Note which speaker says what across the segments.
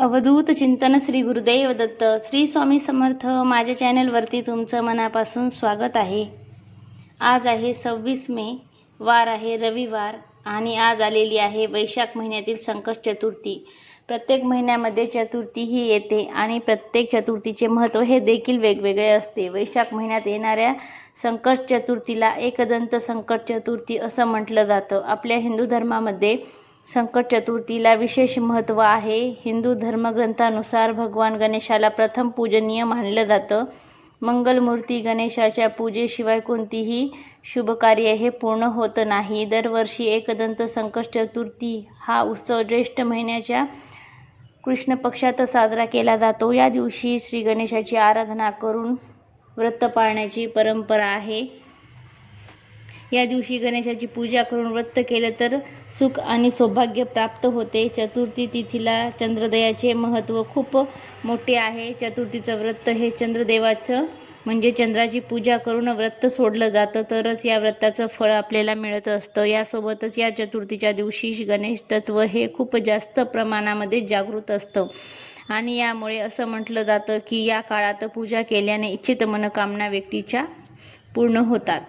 Speaker 1: अवधूत चिंतन श्री गुरुदेव दत्त. श्री स्वामी समर्थ माझ्या चॅनलवरती तुमचं मनापासून स्वागत आहे. आज आहे सव्वीस मे वार आहे रविवार आणि आज आलेली आहे वैशाख महिन्यातील संकट चतुर्थी. प्रत्येक महिन्यामध्ये चतुर्थी ही येते आणि प्रत्येक चतुर्थीचे महत्त्व हे देखील वेगवेगळे असते. वैशाख महिन्यात येणाऱ्या संकट चतुर्थीला एकदंत संकट चतुर्थी असं म्हटलं जातं. आपल्या हिंदू धर्मामध्ये संकट चतुर्थीला विशेष महत्त्व आहे. हिंदू धर्मग्रंथानुसार भगवान गणेशाला प्रथम पूजनीय मानलं जातं. मंगलमूर्ती गणेशाच्या पूजेशिवाय कोणतीही शुभकार्य हे पूर्ण होत नाही. दरवर्षी एकदंत संकट चतुर्थी हा उत्सव ज्येष्ठ महिन्याच्या कृष्ण पक्षात साजरा केला जातो. या दिवशी श्री गणेशाची आराधना करून व्रत पाळण्याची परंपरा आहे. या दिवशी गणेशाची पूजा करून व्रत केलं तर सुख आणि सौभाग्य प्राप्त होते. चतुर्थी तिथीला चंद्रदयाचे महत्त्व खूप मोठे आहे. चतुर्थीचं व्रत हे चंद्रदेवाचं म्हणजे चंद्राची पूजा करून व्रत सोडलं जातं. तरच या व्रताचं फळ आपल्याला मिळत असतं. यासोबतच या चतुर्थीच्या दिवशी गणेश तत्व हे खूप जास्त प्रमाणामध्ये जागृत असतं. आणि यामुळे असं म्हटलं जातं की या काळात पूजा केल्याने इच्छित मनोकामना व्यक्तीच्या पूर्ण होतात.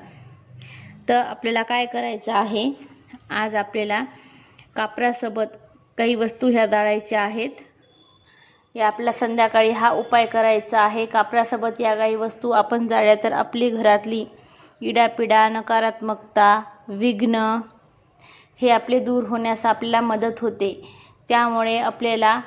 Speaker 1: तर आपल्याला काय करायचं आहे? आज आपल्याला कापरासोबत काही वस्तू ह्या दाळायच्या आहेत. या आपला संध्याकाळी हा उपाय करायचा आहे. कापरासोबत या काही वस्तू आपण जाळल्या तर आपली घरातली इडापिडा नकारात्मकता विघ्न हे आपले दूर होण्यास आपल्याला मदत होते. त्यामुळे आपल्याला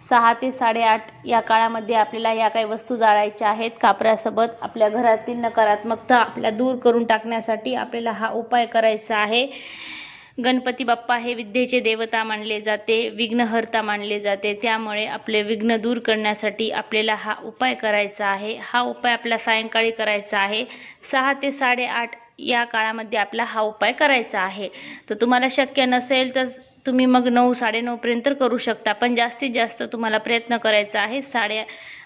Speaker 1: सहा ते साडेआठ या काळामध्ये आपल्याला या काही वस्तू जाळायच्या आहेत. कापरासोबत आपल्या घरातील नकारात्मकता आपल्या दूर करून टाकण्यासाठी आपल्याला हा उपाय करायचा आहे. गणपती बाप्पा हे विद्येचे देवता मानले जाते विघ्नहर्ता मानले जाते. त्यामुळे आपले विघ्न दूर करण्यासाठी आपल्याला हा उपाय करायचा आहे. हा उपाय आपला सायंकाळी करायचा आहे. सहा ते साडेआठ या काळामध्ये आपला हा उपाय करायचा आहे. तर तुम्हाला शक्य नसेल तर तुम्ही मग नऊ साडेनऊपर्यंत करू शकता पण जास्तीत जास्त तुम्हाला प्रयत्न करायचा आहे साडे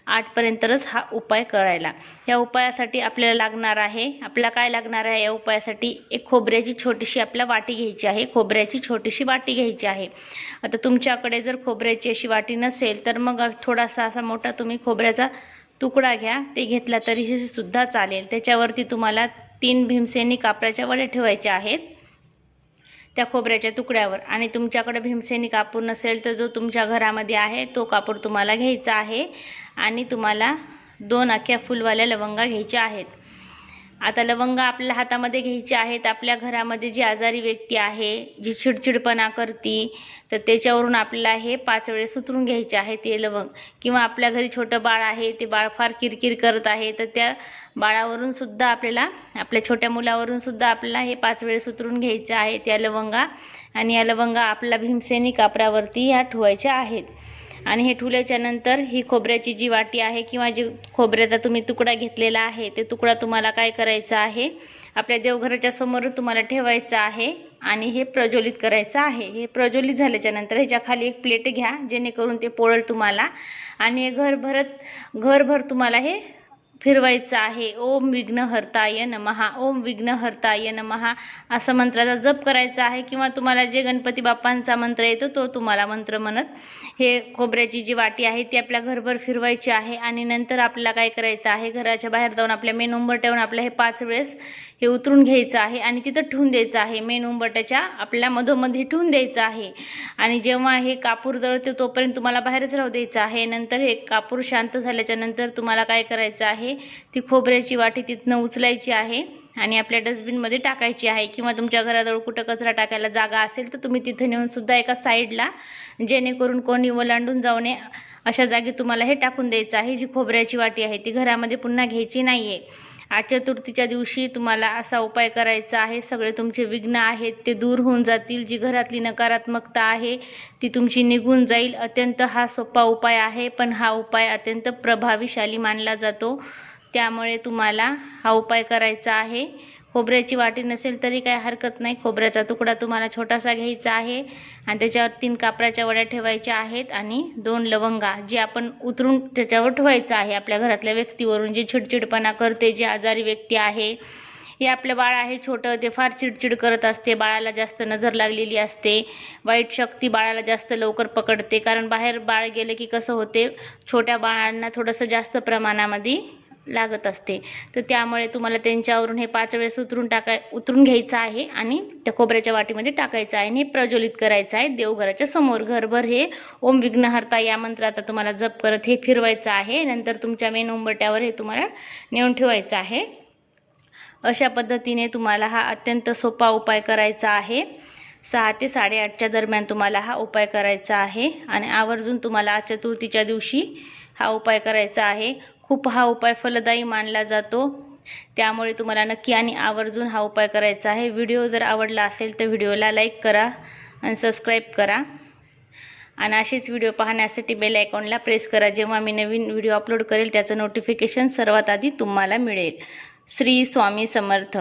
Speaker 1: आठपर्यंतच हा उपाय करायला. या उपायासाठी आपल्याला लागणार आहे आपल्याला काय लागणार आहे या उपायासाठी? एक खोबऱ्याची छोटीशी आपल्या वाटी घ्यायची आहे खोबऱ्याची छोटीशी वाटी घ्यायची आहे. आता तुमच्याकडे जर खोबऱ्याची अशी वाटी नसेल तर मग थोडासा असा मोठा तुम्ही खोबऱ्याचा तुकडा घ्या ते घेतला तरी हे सुद्धा चालेल. त्याच्यावरती तुम्हाला तीन भीमसेनी कापराच्या वड्या ठेवायच्या आहेत. त्या खोबऱ्याच्या तुकड्यावर. आणि तुमच्याकडे भीमसेनी कापूर नसेल तर जो तुमच्या घरामध्ये आहे तो कापूर तुम्हाला घ्यायचा आहे. आणि तुम्हाला दोन अख्ख्या फुलवाल्या लवंगा घ्यायच्या आहेत. आता लवंग आपल्या हातामध्ये घ्यायची आहेत. आपल्या घरामध्ये जी आजारी व्यक्ती आहे जी चिडचिडपणा करती तर त्याच्यावरून आपल्याला हे पाच वेळेस उतरून घ्यायचे आहे ते लवंग. किंवा आपल्या घरी छोटं बाळ आहे ते बाळ फार किरकिर करत आहे तर त्या बाळावरून सुद्धा आपल्याला आपल्या छोट्या मुलावरून सुद्धा आपल्याला हे पाच वेळेस उतरून घ्यायचं आहे त्या लवंगा. आणि या लवंगा आपल्या भीमसेनी कापरावरती ह्या ठेवायच्या आहेत. आणि हे ठुल्याच्यानंतर ही खोबऱ्याची जी वाटी आहे किंवा जी खोबऱ्याचा तुम्ही तुकडा घेतलेला आहे ते तुकडा तुम्हाला काय करायचा आहे? आपल्या देवघराच्या समोर तुम्हाला ठेवायचं आहे आणि हे प्रज्वलित करायचं आहे. हे प्रज्वलित झाल्याच्यानंतर ह्याच्या खाली एक प्लेट घ्या जेणेकरून ते पोळल तुम्हाला. आणि घरभरत घरभर तुम्हाला हे फिरवायचं आहे. ओम विघ्नहर्ताय नमहा ओम विघ्नहर्ताय नमहा असं मंत्राचा जप करायचा आहे किंवा तुम्हाला जे गणपती बाप्पांचा मंत्र येतो तो तुम्हाला मंत्र म्हणत हे खोबऱ्याची जी वाटी आहे ती आपल्या घरभर फिरवायची आहे आणि नंतर आपल्याला काय करायचं आहे? घराच्या बाहेर जाऊन आपल्या मेन उंबरट्यावरून आपलं हे पाच वेळेस हे उतरून घ्यायचं आहे आणि तिथं ठेवून द्यायचं आहे. मेन उंबरट्याच्या आपल्या मधोमध्ये ठेवून द्यायचं आहे. आणि जेव्हा हे कापूर जळते तोपर्यंत तुम्हाला बाहेरच राहू द्यायचं आहे. नंतर हे कापूर शांत झाल्याच्यानंतर तुम्हाला काय करायचं आहे? ती खोबऱ्याची वाटी तिथनं उचलायची आहे आणि आपल्या डस्टबिनमध्ये टाकायची आहे. किंवा तुमच्या घराजवळ कुठं कचरा टाकायला जागा असेल तर तुम्ही तिथं नेऊन सुद्धा एका साईडला जेणेकरून कोणी ओलांडून जाऊ नये अशा जागी तुम्हाला हे टाकून द्यायचं आहे. जी खोबऱ्याची वाटी आहे ती घरामध्ये पुन्हा घ्यायची नाही आहे आज चतुर्थीच्या दिवशी तुम्हाला असा उपाय करायचा आहे सगळे तुमचे विघ्न आहेत ते दूर होऊन जातील जी घरातली नकारात्मकता आहे ती तुमची निघून जाईल. अत्यंत हा सोपा उपाय आहे पण हा उपाय अत्यंत प्रभावीशाली मानला जातो. त्यामुळे तुम्हाला हा उपाय करायचा आहे. खोबऱ्याची वाटी नसेल तरी काय हरकत नाही. खोबऱ्याचा तुकडा तुम्हाला छोटासा घ्यायचा आहे. आणि त्याच्यावर तीन कापराच्या वड्या ठेवायच्या आहेत आणि दोन लवंगा जे आपण उतरून त्याच्यावर ठेवायचं आहे. आपल्या घरातल्या व्यक्तीवरून जे चिडचिडपणा करते जे आजारी व्यक्ती आहे. हे आपलं बाळ आहे छोटं ते फार चिडचिड करत असते. बाळाला जास्त नजर लागलेली असते. वाईट शक्ती बाळाला जास्त लवकर पकडते. कारण बाहेर बाळ गेलं की कसं होते? छोट्या बाळांना थोडंसं जास्त प्रमाणामध्ये लागत असते. तर त्यामुळे तुम्हाला त्यांच्यावरून हे पाच वेळेस उतरून टाकाय उतरून घ्यायचं आहे आणि त्या खोबऱ्याच्या वाटीमध्ये टाकायचं आहे आणि हे प्रज्वलित करायचं आहे. देवघराच्या समोर घरभर हे ओम विघ्नहर्ता या मंत्रात तुम्हाला जप करत हे फिरवायचं आहे. नंतर तुमच्या मेन उंबट्यावर हे तुम्हाला नेऊन ठेवायचं आहे. अशा पद्धतीने तुम्हाला हा अत्यंत सोपा उपाय करायचा आहे. सहा ते साडेआठच्या दरम्यान तुम्हाला हा उपाय करायचा आहे. आणि आवर्जून तुम्हाला चतुर्थीच्या दिवशी हा उपाय करायचा आहे. खूप हा उपाय फलदायी मानला जातो. त्यामुळे तुम्हाला नक्की आणि आवर्जून हा उपाय करायचा आहे. व्हिडिओ जर आवडला असेल तर व्हिडिओला लाईक करा आणि सबस्क्राईब करा. आणि असेच व्हिडिओ पाहण्यासाठी बेल आयकॉनला प्रेस करा. जेव्हा मी नवीन व्हिडिओ अपलोड करेल त्याचं नोटिफिकेशन सर्वात आधी तुम्हाला मिळेल. श्री स्वामी समर्थ.